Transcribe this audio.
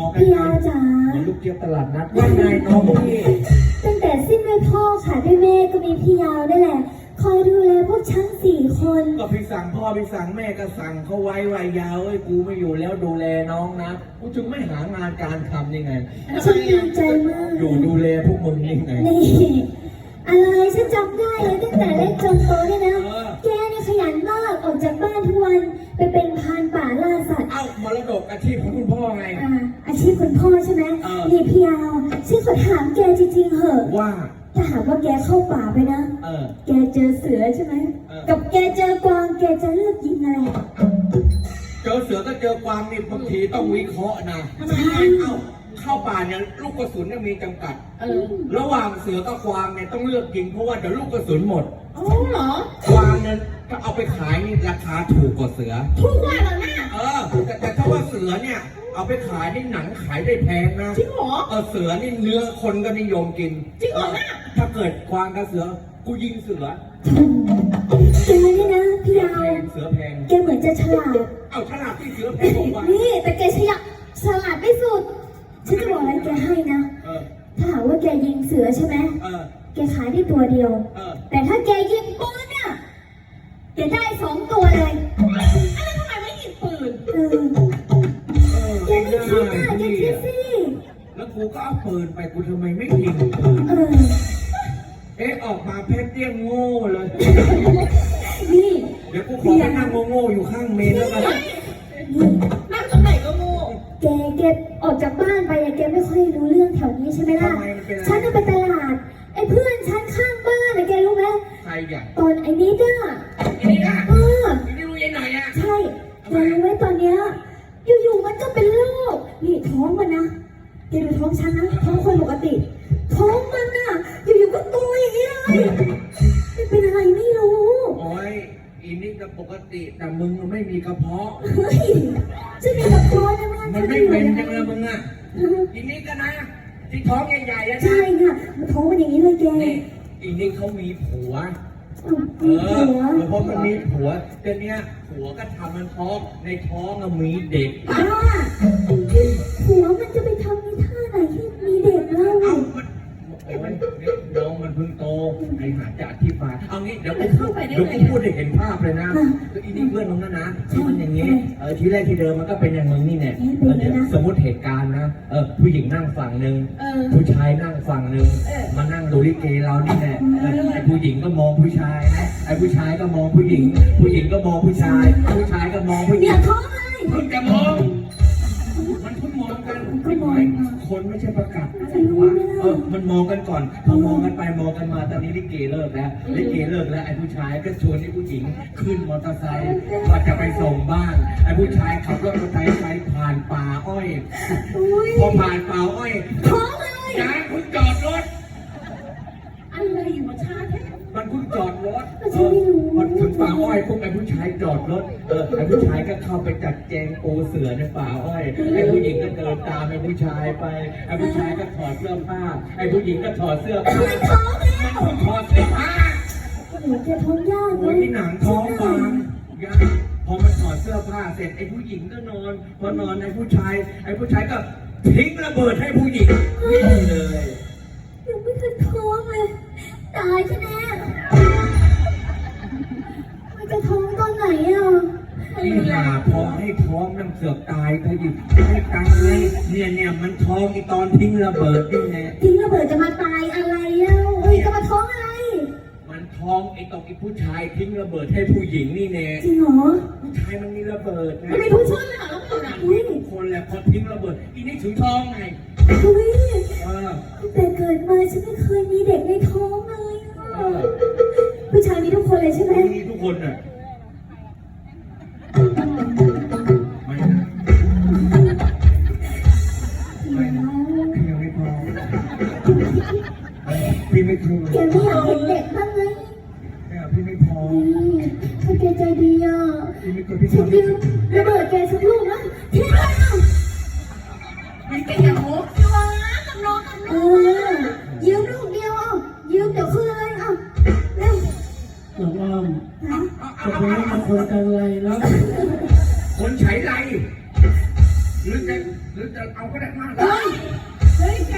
มองไกลพี่ๆยาวจ๋าเหมือนลูกเจี๊ยบตลาดนัดว่าไงน้องพี่ ตั้งแต่สิ้นด้วยพ่อค่ะด้วยแม่ก็มีพี่ยาวได้แหละ คอยดูแลพวกฉันสี่คน ก็พี่สั่งพ่อพี่สั่งแม่ก็สั่งเขาไว้ไว้ยาวเอ้ยกูไม่อยู่แล้วดูแลน้องนะกูจึงไม่หางานการทำยังไงฉันดีใจมาก อยู่ดูแลพวกมึงยังไง นี่อะไรฉันจำได้เลยตั้งแต่เล็กจนโตเนี่ยนะเออแกนี่ขยันมากออกจากบ้านทุกวัน ไปเป็นพรานป่าล่าสัตว์เอ้ามรดกอาชีพของคุณพ่อไง อ่าอาชีพคุณพ่อใช่ไหมเออ นี่พี่ยาวฉันขอถามแกจริงๆเหอะ ว่า ถ้าหากว่าแกเข้าป่าไปนะ เออ แกเจอเสือใช่ไหม เออ กับแกเจอกวางแกจะเลือกยิงอะไรเจอเสือก็เจอกวางนี่บางทีต้องวิเคราะห์นะทำไมเอ้าเข้าป่าเนี่ยลูกกระสุนเนี่ยมีจำกัด เออระหว่างเสือกับกวางเนี่ยต้องเลือกยิงเพราะว่าเดี๋ยวลูกกระสุนหมดอ๋อเหรอ กวางเนี่ยก็เอาไปขายนี่ราคาถูกกว่าเสือทุกวันเหรอน่ะเออแต่แต่ถ้าว่าเสือเนี่ย เอาไปขายนี่หนังขายได้แพงนะจริงเหรอ เออเสือนี่เนื้อคนก็นิยมกินจริงเหรอน่ะ ถ้าเกิดกวางกับเสือ กูยิงเสือแกนี่นะพี่ยาวแพงเสือแพง แกเหมือนจะฉลาด เอาฉลาดที่เสือแพงกว่ากวางนี่แต่แกฉลาดฉลาดไม่สุด ฉันจะบอกอะไรแกให้นะ เออ ถ้าหากว่าแกยิงเสือใช่ไหม เออ แกขายได้ตัวเดียว เออ แต่ถ้าแกยิงปืน เนี่ยแกได้สองตัวเลยอะไรทำไมไม่ยิงปืนเออเออแกไม่คิดนะแกคิดสิแล้วกูก็เอาปืนไปกูทำไมไม่ยิงปืนเออ เอ๊ะออกมาเพชรเตี้ยงโง่เลย นี่เดี๋ยวกูขอไปนั่งโง่ๆอยู่ข้างเมนแล้วกันนี่นั่งตรงไหนก็โง่แกแกออกจากบ้านไปอะแกไม่ค่อยรู้เรื่องแถวนี้ใช่ไหมล่ะทำไมมันเป็นอะไรฉันน่ะไปตลาดไอ้เพื่อนฉันข้างบ้านอะแกรู้ ไหมใครอะตอนไอ้นี้ด้ะไอ้นี่อะเออไอ้นี่รู้ยังหน่อยอะใช่แกรู้ไหมตอนเนี้ยอยู่ๆมันก็เป็นโรคนี่ท้องมันนะแกดูท้องฉันนะท้องคนปกติ ท้องมันน่ะอยู่ๆก็ตัวอย่างนี้เลยมันเป็นอะไรไม่รู้ โอ้ยอีนี่ก็ปกติแต่มึงมันไม่มีกระเพาะเฮ้ยจะมีกับท้องนะมันมันไม่เป็นจังเลยมึงอะอีนี่ก็นะที่ท้องใหญ่ๆอะนะใช่ค่ะมันท้องมันอย่างนี้เลยแกนี่ อีนี่เขามีผัวอ้าวเอมีอผัวเพราะมันมีผัวแต่เนี้ยผัวก็ทำมันท้อง ในท้องอะมีเด็ก ป้าผัวมันจะไปทำในท่าไหนที่มีเด็กเล่าเอ้ามันโอ้ยน้องมันเพิ่งโตไอ้หาจะอ ธิบายเอางี้เดี๋ยวกูพูดเดี๋ยวกูพูดให้เห็นภาพเลยนะคืออีนี่เพื่อนมึงนะนะที่มันอย่างงี้เออทีแรกที่เดิมมันก็เป็นอย่างมึงนี่แน่เออเดี๋ยวสมมติเหตุการณ์นะเออผู้หญิงนั่งฝั่งหนึ่งเออผู้ชายนั่งฝั่งหนึ่งมานั่งดูลิเกเรานี่แน่เออไอ้ผู้หญิงก็มองผู้ชายนะไอ้ผู้ชายก็มองผู้หญิง ผู้หญิงก็มองผู้ชาย ผู้ชายก็มองผู้หญิองย่าท้องเลยเพิ่งจะมอง มันเพิ่งมองกันคนไม่ใช่ประกาศอะไรวะเออมันมองกันก่อนพอมองกันไปมองกันมาตอนนี้ลิเกเลิกแล้วลิเกเลิกแล้วไอ้ผู้ชายก็ชวนไอ้ผู้หญิงขึ้นมอเตอร์ไซค์ว่าจะไปส่งบ้านไอ้ผู้ชายขับรถมอเตอร์ไซค์ไปผ่านป่าอ้อยอุ้ยพอผ่านป่าอ้อยท้องเลยยายเพิ่งจอดรถอะไรอยู่มาชาแท้มัน เพิ่งจอดรถเออมันถึงป่าอ้อยพวกไอ้ผู้ชายจอดรถเออไอ้ผู้ชายก็เข้าไปจัดแจงปูเสือในป่าอ้อยไอ้ผู้หญิงก็เดินตามไอ้ผู้ชายไปไอ้ผู้ชายก็ถอดเสื้อผ้าไอ้ผู้หญิงก็ถอดเสื้อผ้ามันท้องแล้วมันเพิ่งถอดเสื้อผ้าโอ้โหแกท้องยากเลโอ้ยยนี่หนังท้องบางยากพอมันถอดเสื้อผ้าเสร็จไอ้ผู้หญิงก็นอนพอนอนไอ้ผู้ชายไอ้ผู้ชายก็ทิ้งระเบิดให้ผู้หญิงวิ่งเลยยังไม่ทันท้องเลยตายซะแน่มัน นี่หาพอให้ท้องน้ำเสือกตายเขาหยิบให้ตังค์เลยเนี่ยเนี่ยมันท้องอีตอนทิ้งระเบิดนี่แหละทิ้งระเบิดจะมาตายอะไรเล่าเฮ้ยจะมาท้องอะไร มันท้องไอ้ตอนไอ้ผู้ชายทิ้งระเบิดให้ผู้หญิงนี่แน่จริงเหรอผู้ชายมันมีระเบิดไงมันมีผู้ช่วยเหรอแล้วเปิดอะเฮ้ยทุกคนแหละพอทิ้งระเบิดอีนี่ถึงท้องไงเฮ้ยเออแต่เกิดมาฉันไม่เคยมีเด็กในท้องเลยเออะอผู้ชายมีทุกคนเลยใช่ไหมมีทุกคนน่ะ เด็กบ้างไหมเนี่ยพี่ไม่พออืมถ้าแกใจดีอะพี่ไม่เคยพี่ฉันทำยืมระเบิดแกสักลูกนะทิ้งเลยอะมีแกอย่าโม้สิวะกับน้องกับเอน้องอยืมลูกเดียวอะยืมเดี๋ยวคืนเลยอะเร็วหลวงอ้อมนะจะไปให้มาคนกันไรแล้วคนใช้ไรหรือจะหรือจะเอาก็ได้มากเฮ้ยแก